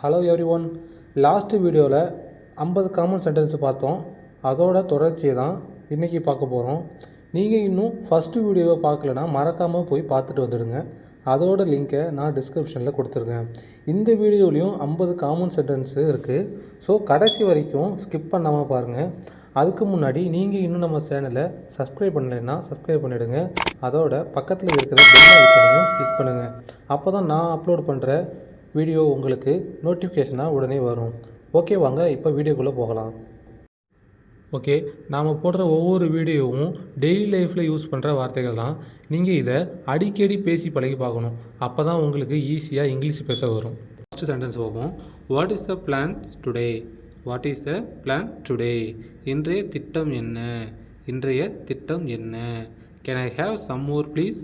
Hello every one last வீடியோவில் ஐம்பது common sentence பார்த்தோம். அதோட தொடர்ச்சியை தான் இன்றைக்கி பார்க்க போகிறோம் நீங்கள் இன்னும் ஃபஸ்ட்டு வீடியோவை பார்க்கலனா மறக்காமல் போய் பார்த்துட்டு வந்துடுங்க. அதோட லிங்க்கை நான் டிஸ்கிரிப்ஷனில் கொடுத்துருக்கேன். இந்த வீடியோலேயும் ஐம்பது காமன் சென்டென்ஸு இருக்குது ஸோ கடைசி வரைக்கும் ஸ்கிப் பண்ணாமல் பாருங்கள் அதுக்கு முன்னாடி நீங்கள் இன்னும் நம்ம சேனலை சப்ஸ்கிரைப் பண்ணலைன்னா சப்ஸ்கிரைப் பண்ணிவிடுங்க அதோட பக்கத்தில் இருக்கிற பெல் ஐக்கனையும் கிளிக் பண்ணுங்கள் அப்போ தான் நான் அப்லோட் பண்ணுற வீடியோ உங்களுக்கு நோட்டிஃபிகேஷனாக உடனே வரும். ஓகே வாங்க இப்போ வீடியோக்குள்ளே போகலாம். ஓகே நாம் போடுற ஒவ்வொரு வீடியோவும் டெய்லி லைஃப்பில் யூஸ் பண்ணுற வார்த்தைகள் தான் நீங்கள் இதை அடிக்கடி பேசி பழகி பார்க்கணும். அப்போ தான் உங்களுக்கு ஈஸியாக இங்கிலீஷ் பேச வரும். ஃபஸ்ட்டு சென்டென்ஸ் போகும் what is the plan today what is the plan today இன்றைய திட்டம் என்ன? இன்றைய திட்டம் என்ன? Can I have some more please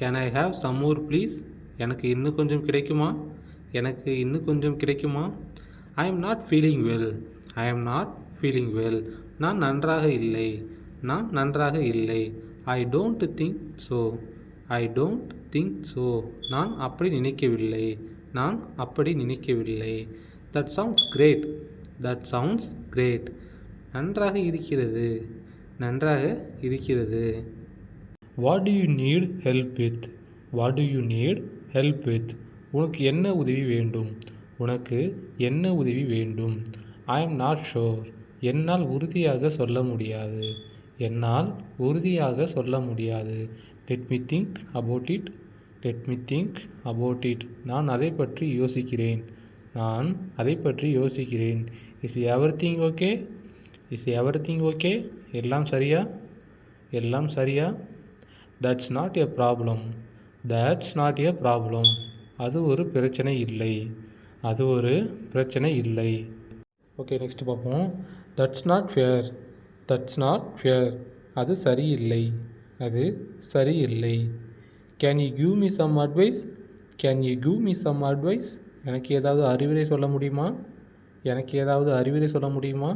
can I have some more please எனக்கு இன்னும் கொஞ்சம் கிடைக்குமா? எனக்கு இன்னும் கொஞ்சம் கிடைக்குமா? I am not feeling well I am not feeling well நான் நன்றாக இல்லை. நான் நன்றாக இல்லை. I don't think so I don't think so நான் அப்படி நினைக்கவில்லை. நான் அப்படி நினைக்கவில்லை. That sounds great that sounds great நன்றாக இருக்கிறது. நன்றாக இருக்கிறது. What do you need help with what do you need help with உனக்கு என்ன உதவி வேண்டும்? உனக்கு என்ன உதவி வேண்டும்? ஐ எம் நாட் ஷோர் என்னால் உறுதியாக சொல்ல முடியாது. என்னால் உறுதியாக சொல்ல முடியாது. Let me think about it let me think about it நான் அதை பற்றி யோசிக்கிறேன். நான் அதை பற்றி யோசிக்கிறேன். Is everything okay is everything okay எல்லாம் சரியா? எல்லாம் சரியா? That's not a problem that's not a problem அது ஒரு பிரச்சனை இல்லை. அது ஒரு பிரச்சனை இல்லை. ஓகே நெக்ஸ்ட் பார்ப்போம். That's not fair that's not fair அது சரியில்லை. அது சரியில்லை. Can you give me some advice can you give me some advice எனக்கு ஏதாவது அறிவுரை சொல்ல முடியுமா? எனக்கு ஏதாவது அறிவுரை சொல்ல முடியுமா?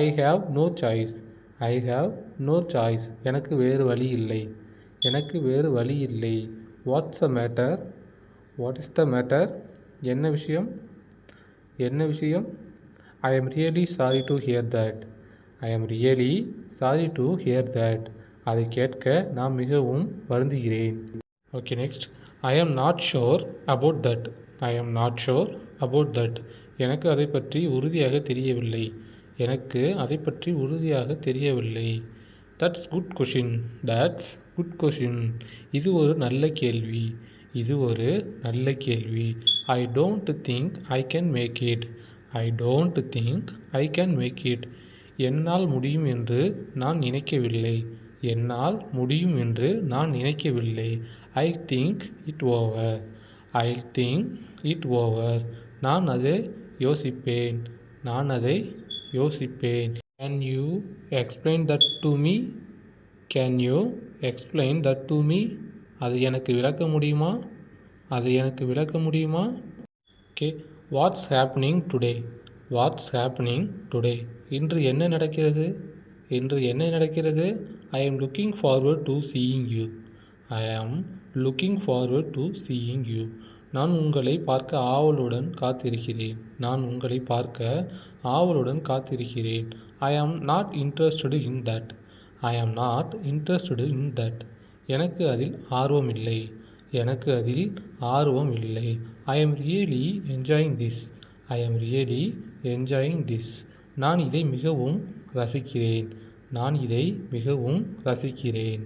I have no choice I have no choice எனக்கு வேறு வழி இல்லை. எனக்கு வேறு வழி இல்லை. What's a matter what is the matter என்ன விஷயம்? என்ன விஷயம்? I am really sorry to hear that I am really sorry to hear that அதை கேட்க நான் மிகவும் வருந்துகிறேன். Okay next I am not sure about that I am not sure about that எனக்கு அதை பற்றி உறுதியாக தெரியவில்லை. எனக்கு அதை பற்றி உறுதியாக தெரியவில்லை. That's good question that's good question இது ஒரு நல்ல கேள்வி. இது ஒரு நல்ல கேள்வி. I don't think I can make it I don't think I can make it என்னால் முடியும் என்று நான் நினைக்கவில்லை. என்னால் முடியும் என்று நான் நினைக்கவில்லை. I think it over I think it over நான் அதை யோசிப்பேன். நான் அதை யோசிப்பேன். Can you explain that to me can you explain that to me அது எனக்கு விளக்க முடியுமா? அது எனக்கு விளக்க முடியுமா? Okay what's happening today what's happening today இன்று என்ன நடக்கிறது? இன்று என்ன நடக்கிறது? I am looking forward to seeing you I am looking forward to seeing you நான் உங்களை பார்க்க ஆவலுடன் காத்திருக்கிறேன். நான் உங்களை பார்க்க ஆவலுடன் காத்திருக்கிறேன். I am not interested in that I am not interested in that எனக்கு அதில் ஆர்வம் இல்லை எனக்கு அதில் ஆர்வம் இல்லை I am really enjoying this I am really enjoying this நான் இதை மிகவும் ரசிக்கிறேன். நான் இதை மிகவும் ரசிக்கிறேன்.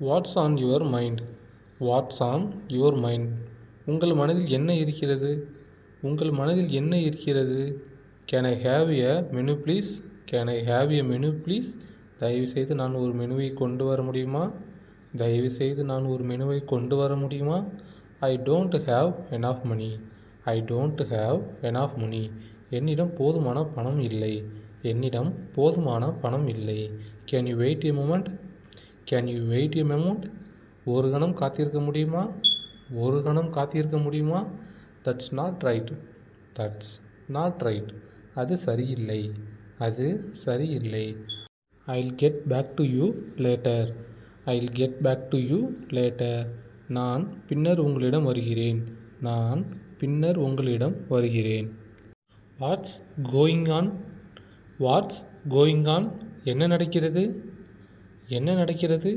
What's on your mind what's on your mind உங்கள் மனதில் என்ன இருக்கிறது? உங்கள் மனதில் என்ன இருக்கிறது? Can I have a menu please can I have a menu please தயவுசெய்து நான் ஒரு மெனுவை கொண்டு வர முடியுமா? தயவுசெய்து நான் ஒரு மெனுவை கொண்டு வர முடியுமா? I don't have enough money I don't have enough money என்னிடம் போதுமான பணம் இல்லை. என்னிடம் போதுமான பணம் இல்லை. Can you wait a moment can you wait a moment ஒரு கணம் காத்திருக்க முடியுமா? ஒரு கணம் காத்திருக்க முடியுமா? That's not right that's not right அது சரியில்லை. அது சரியில்லை. I'll get back to you later I get back to you later நான் பின்னர் உங்களிடம் வருகிறேன். நான் பின்னர் உங்களிடம் வருகிறேன். What's going on what's going on என்ன நடக்கிறது? என்ன நடக்கிறது?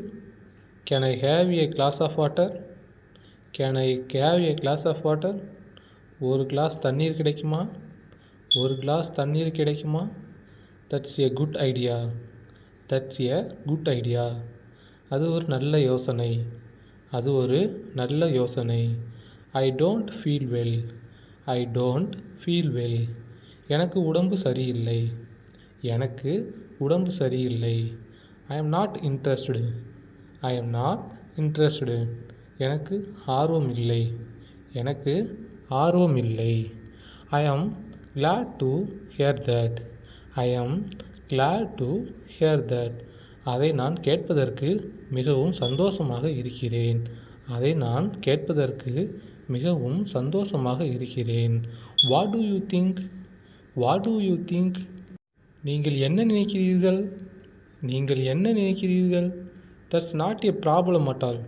Can I have a glass of water can I have a glass of water ஒரு கிளாஸ் தண்ணீர் கிடைக்குமா? ஒரு கிளாஸ் தண்ணீர் கிடைக்குமா? That's a good idea that's a good idea அது ஒரு நல்ல யோசனை. அது ஒரு நல்ல யோசனை. I don't feel well I don't feel well எனக்கு உடம்பு சரியில்லை. எனக்கு உடம்பு சரியில்லை. I am not interested I am not interested எனக்கு ஆர்வம் இல்லை. எனக்கு ஆர்வம் இல்லை. I am glad to hear that I am glad to here that அதை நான் கேட்பதற்கு மிகவும் சந்தோஷமாக இருக்கிறேன். அதை நான் கேட்பதற்கு மிகவும் சந்தோஷமாக இருக்கிறேன். What do you think what do you think நீங்கள் என்ன நினைக்கிறீர்கள்? நீங்கள் என்ன நினைக்கிறீர்கள்? That's not a problem at all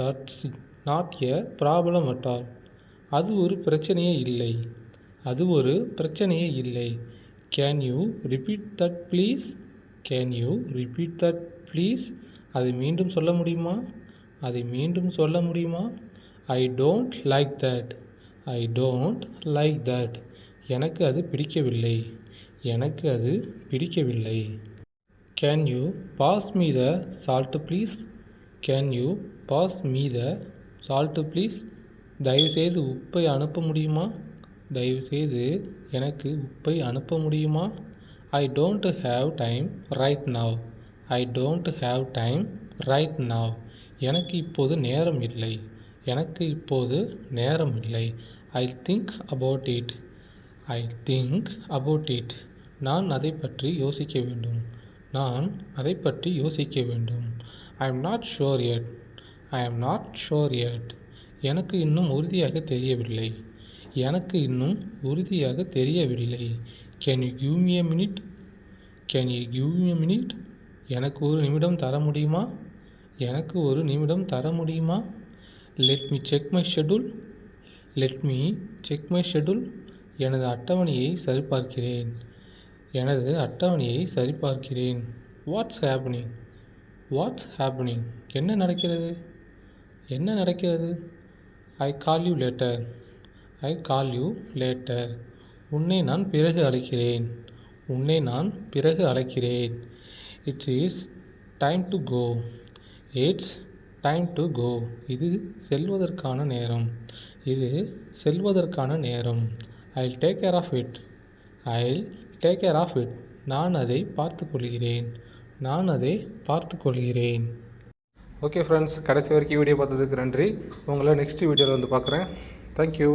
that's not a problem at all அது ஒரு பிரச்சனையே இல்லை. அது ஒரு பிரச்சனையே இல்லை. Can you repeat that please can you repeat that please அதை மீண்டும் சொல்ல முடியுமா? அதை மீண்டும் சொல்ல முடியுமா? I don't like that I don't like that எனக்கு அது பிடிக்கவில்லை. எனக்கு அது பிடிக்கவில்லை. Can you pass me the salt please can you pass me the salt please தயவுசெய்து உப்பை அனுப்ப முடியுமா? தயவுசெய்து எனக்கு உப்பை அனுப்ப முடியுமா? I don't have time right now I don't have time right now எனக்கு இப்போது நேரம் இல்லை. எனக்கு இப்போது நேரம் இல்லை. I think about it I think about it நான் அதை பற்றி யோசிக்க வேண்டும். நான் அதை பற்றி யோசிக்க வேண்டும். I am not sure yet I am not sure yet எனக்கு இன்னும் உறுதியாக தெரியவில்லை. எனக்கு இன்னும் உறுதியாக தெரியவில்லை. Can you give me a minute can you give me a minute எனக்கு ஒரு நிமிடம் தர முடியுமா? எனக்கு ஒரு நிமிடம் தர முடியுமா? Let me check my schedule let me check my schedule எனது அட்டவணையை சரிபார்க்கிறேன். எனது அட்டவணையை சரிபார்க்கிறேன். வாட்ஸ் ஹேப்பனிங் வாட்ஸ் ஹேப்பனிங் என்ன நடக்கிறது? என்ன நடக்கிறது? I call you later I call you later உன்னை நான் பிறகு அழைக்கிறேன். உன்னை நான் பிறகு அழைக்கிறேன். It's is time to go it's time to go இது செல்வதற்கான நேரம். இது செல்வதற்கான நேரம். I take care of it I take care of it நான் அதை பார்த்து கொள்கிறேன். நான் அதை பார்த்து கொள்கிறேன். ஓகே ஃப்ரெண்ட்ஸ் கடைசி வரைக்கும் வீடியோ பார்த்ததுக்கு நன்றி. உங்களை நெக்ஸ்ட் வீடியோவில் வந்து பார்க்குறேன். தேங்க்யூ